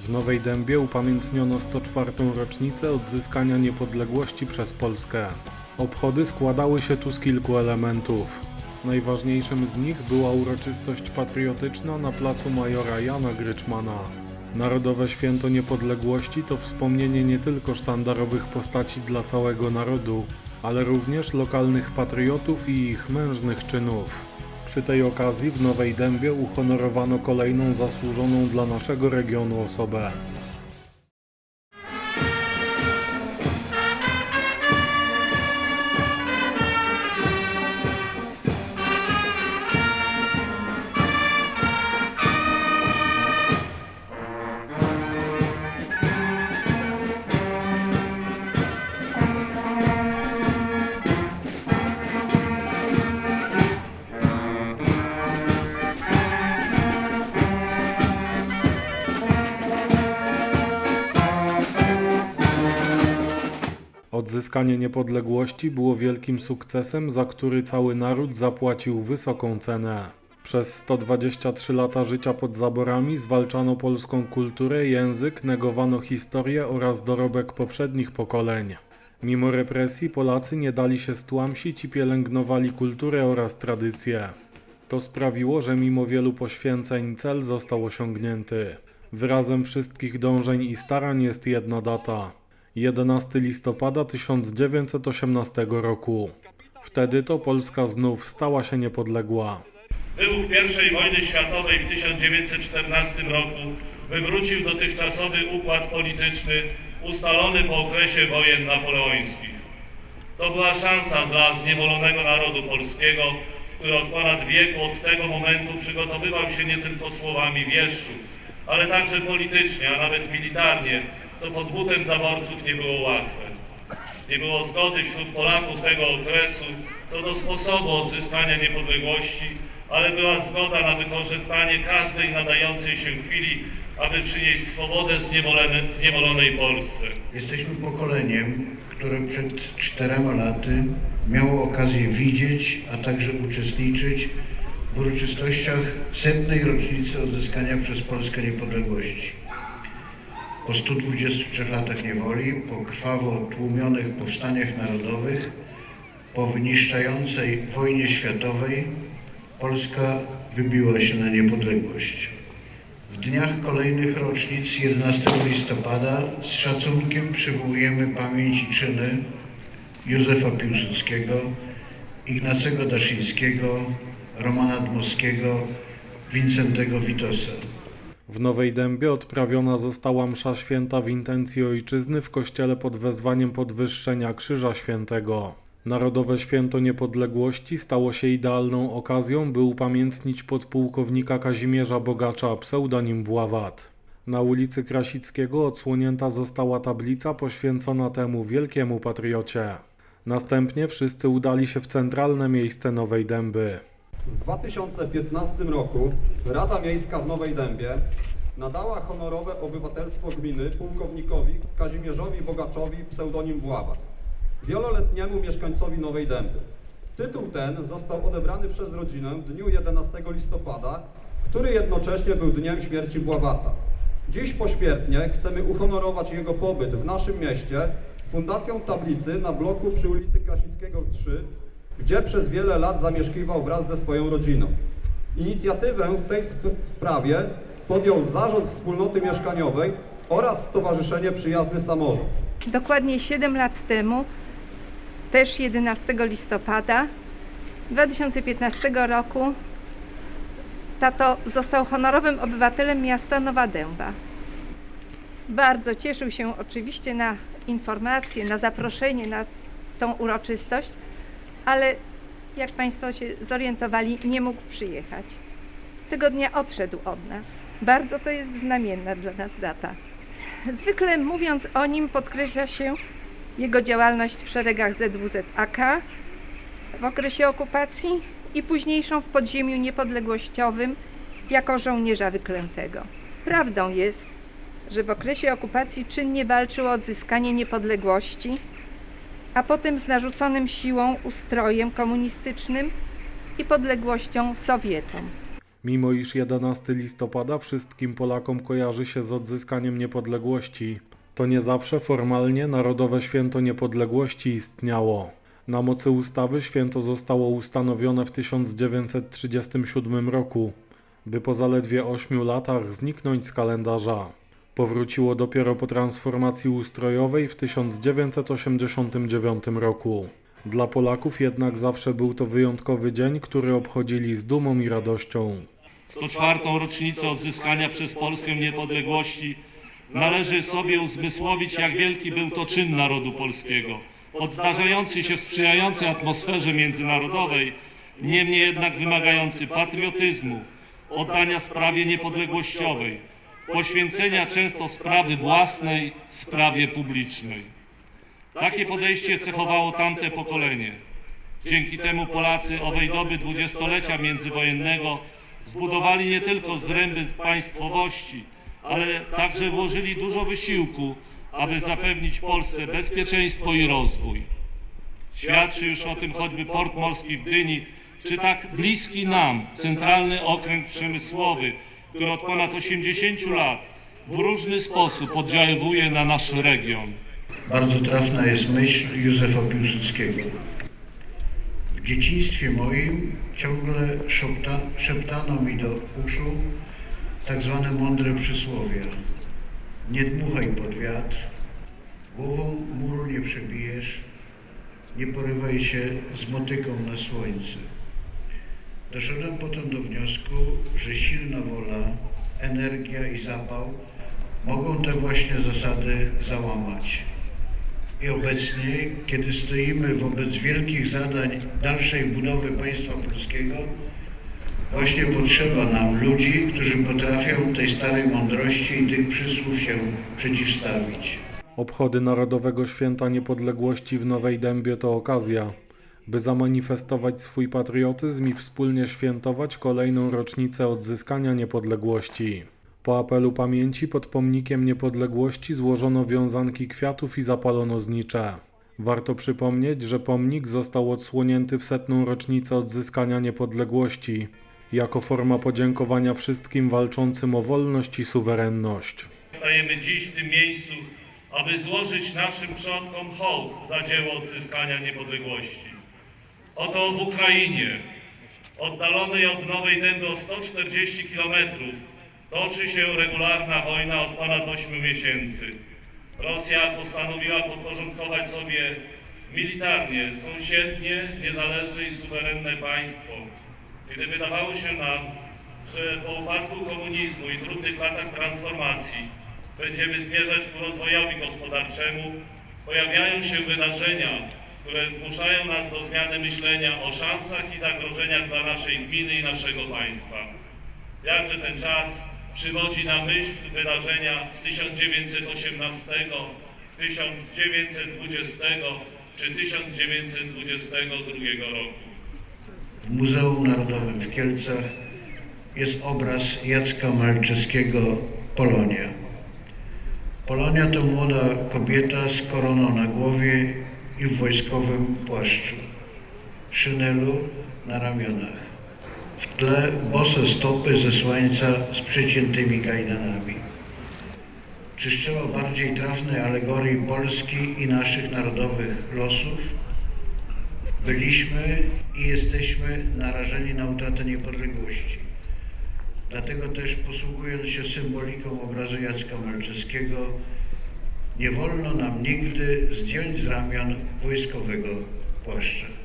W Nowej Dębie upamiętniono 104. rocznicę odzyskania niepodległości przez Polskę. Obchody składały się tu z kilku elementów. Najważniejszym z nich była uroczystość patriotyczna na placu Majora Jana Gryczmana. Narodowe Święto Niepodległości to wspomnienie nie tylko sztandarowych postaci dla całego narodu, ale również lokalnych patriotów i ich mężnych czynów. Przy tej okazji w Nowej Dębie uhonorowano kolejną zasłużoną dla naszego regionu osobę. Odzyskanie niepodległości było wielkim sukcesem, za który cały naród zapłacił wysoką cenę. Przez 123 lata życia pod zaborami zwalczano polską kulturę, język, negowano historię oraz dorobek poprzednich pokoleń. Mimo represji Polacy nie dali się stłamsić i pielęgnowali kulturę oraz tradycje. To sprawiło, że mimo wielu poświęceń cel został osiągnięty. Wyrazem wszystkich dążeń i starań jest jedna data 11 listopada 1918 roku. Wtedy to Polska znów stała się niepodległa. Wybuch I wojny światowej w 1914 roku wywrócił dotychczasowy układ polityczny ustalony po okresie wojen napoleońskich. To była szansa dla zniewolonego narodu polskiego, który od ponad wieku od tego momentu przygotowywał się nie tylko słowami wieszczu, ale także politycznie, a nawet militarnie, co pod butem zaborców nie było łatwe. Nie było zgody wśród Polaków tego okresu co do sposobu odzyskania niepodległości, ale była zgoda na wykorzystanie każdej nadającej się chwili, aby przynieść swobodę zniewolone, zniewolonej Polsce. Jesteśmy pokoleniem, które przed czterema laty miało okazję widzieć, a także uczestniczyć w uroczystościach setnej rocznicy odzyskania przez Polskę niepodległości. Po 123 latach niewoli, po krwawo tłumionych powstaniach narodowych, po wyniszczającej wojnie światowej, Polska wybiła się na niepodległość. W dniach kolejnych rocznic 11 listopada z szacunkiem przywołujemy pamięć i czyny Józefa Piłsudskiego, Ignacego Daszyńskiego, Romana Dmowskiego, Wincentego Witosa. W Nowej Dębie odprawiona została msza święta w intencji ojczyzny w kościele pod wezwaniem podwyższenia Krzyża Świętego. Narodowe Święto Niepodległości stało się idealną okazją, by upamiętnić podpułkownika Kazimierza Bogacza, pseudonim Bławat. Na ulicy Krasickiego odsłonięta została tablica poświęcona temu wielkiemu patriocie. Następnie wszyscy udali się w centralne miejsce Nowej Dęby. W 2015 roku Rada Miejska w Nowej Dębie nadała honorowe obywatelstwo gminy pułkownikowi Kazimierzowi Bogaczowi pseudonim Bława, wieloletniemu mieszkańcowi Nowej Dęby. Tytuł ten został odebrany przez rodzinę w dniu 11 listopada, który jednocześnie był dniem śmierci Bławata. Dziś pośmiertnie chcemy uhonorować jego pobyt w naszym mieście fundacją tablicy na bloku przy ulicy Krasickiego 3 gdzie przez wiele lat zamieszkiwał wraz ze swoją rodziną. Inicjatywę w tej sp- sprawie podjął Zarząd Wspólnoty Mieszkaniowej oraz Stowarzyszenie Przyjazny Samorząd. Dokładnie 7 lat temu, też 11 listopada 2015 roku, tato został honorowym obywatelem miasta Nowa Dęba. Bardzo cieszył się oczywiście na informacje, na zaproszenie na tą uroczystość, ale jak Państwo się zorientowali, nie mógł przyjechać. Tego dnia odszedł od nas. Bardzo to jest znamienna dla nas data. Zwykle mówiąc o nim podkreśla się jego działalność w szeregach ZWZAK w okresie okupacji i późniejszą w podziemiu niepodległościowym jako żołnierza wyklętego. Prawdą jest, że w okresie okupacji czynnie walczył o odzyskanie niepodległości, a potem z narzuconym siłą ustrojem komunistycznym i podległością Sowietom. Mimo iż 11 listopada wszystkim Polakom kojarzy się z odzyskaniem niepodległości, to nie zawsze formalnie Narodowe Święto Niepodległości istniało. Na mocy ustawy święto zostało ustanowione w 1937 roku, by po zaledwie 8 latach zniknąć z kalendarza. Powróciło dopiero po transformacji ustrojowej w 1989 roku. Dla Polaków jednak zawsze był to wyjątkowy dzień, który obchodzili z dumą i radością. 104. rocznicę odzyskania przez Polskę niepodległości należy sobie uzmysłowić, jak wielki był to czyn narodu polskiego. Oddarzający się w sprzyjającej atmosferze międzynarodowej, niemniej jednak wymagający patriotyzmu, oddania sprawie niepodległościowej, poświęcenia często sprawy własnej sprawie publicznej. Takie podejście cechowało tamte pokolenie. Dzięki temu Polacy owej doby dwudziestolecia międzywojennego zbudowali nie tylko zręby państwowości, ale także włożyli dużo wysiłku, aby zapewnić Polsce bezpieczeństwo i rozwój. Świadczy już o tym choćby port morski w Gdyni, czy tak bliski nam centralny okręg przemysłowy, który od ponad 80 lat w różny sposób oddziaływuje na nasz region. Bardzo trafna jest myśl Józefa Piłsudskiego. W dzieciństwie moim ciągle szepta, szeptano mi do uszu tak zwane mądre przysłowia. Nie dmuchaj pod wiatr, głową muru nie przebijesz, nie porywaj się z motyką na słońce. Doszedłem potem do wniosku, że silna wola, energia i zapał mogą te właśnie zasady załamać. I obecnie, kiedy stoimy wobec wielkich zadań dalszej budowy państwa polskiego, właśnie potrzeba nam ludzi, którzy potrafią tej starej mądrości i tych przysłów się przeciwstawić. Obchody Narodowego Święta Niepodległości w Nowej Dębie to okazja, by zamanifestować swój patriotyzm i wspólnie świętować kolejną rocznicę odzyskania niepodległości. Po apelu pamięci pod pomnikiem niepodległości złożono wiązanki kwiatów i zapalono znicze. Warto przypomnieć, że pomnik został odsłonięty w setną rocznicę odzyskania niepodległości, jako forma podziękowania wszystkim walczącym o wolność i suwerenność. Stajemy dziś w tym miejscu, aby złożyć naszym przodkom hołd za dzieło odzyskania niepodległości. Oto w Ukrainie, oddalonej od Nowej Dęby o 140 kilometrów, toczy się regularna wojna od ponad 8 miesięcy. Rosja postanowiła podporządkować sobie militarnie sąsiednie, niezależne i suwerenne państwo. Kiedy wydawało się nam, że po upadku komunizmu i trudnych latach transformacji będziemy zmierzać ku rozwojowi gospodarczemu, pojawiają się wydarzenia, które zmuszają nas do zmiany myślenia o szansach i zagrożeniach dla naszej gminy i naszego państwa. Jakże ten czas przywodzi na myśl wydarzenia z 1918, 1920 czy 1922 roku. W Muzeum Narodowym w Kielcach jest obraz Jacka Malczewskiego Polonia. Polonia to młoda kobieta z koroną na głowie i w wojskowym płaszczu, szynelu na ramionach. W tle bose stopy ze słońca z przeciętymi kajdanami. Czyszczała bardziej trafnej alegorii Polski i naszych narodowych losów. Byliśmy i jesteśmy narażeni na utratę niepodległości. Dlatego też posługując się symboliką obrazu Jacka Malczewskiego, nie wolno nam nigdy zdjąć z ramion wojskowego płaszcza.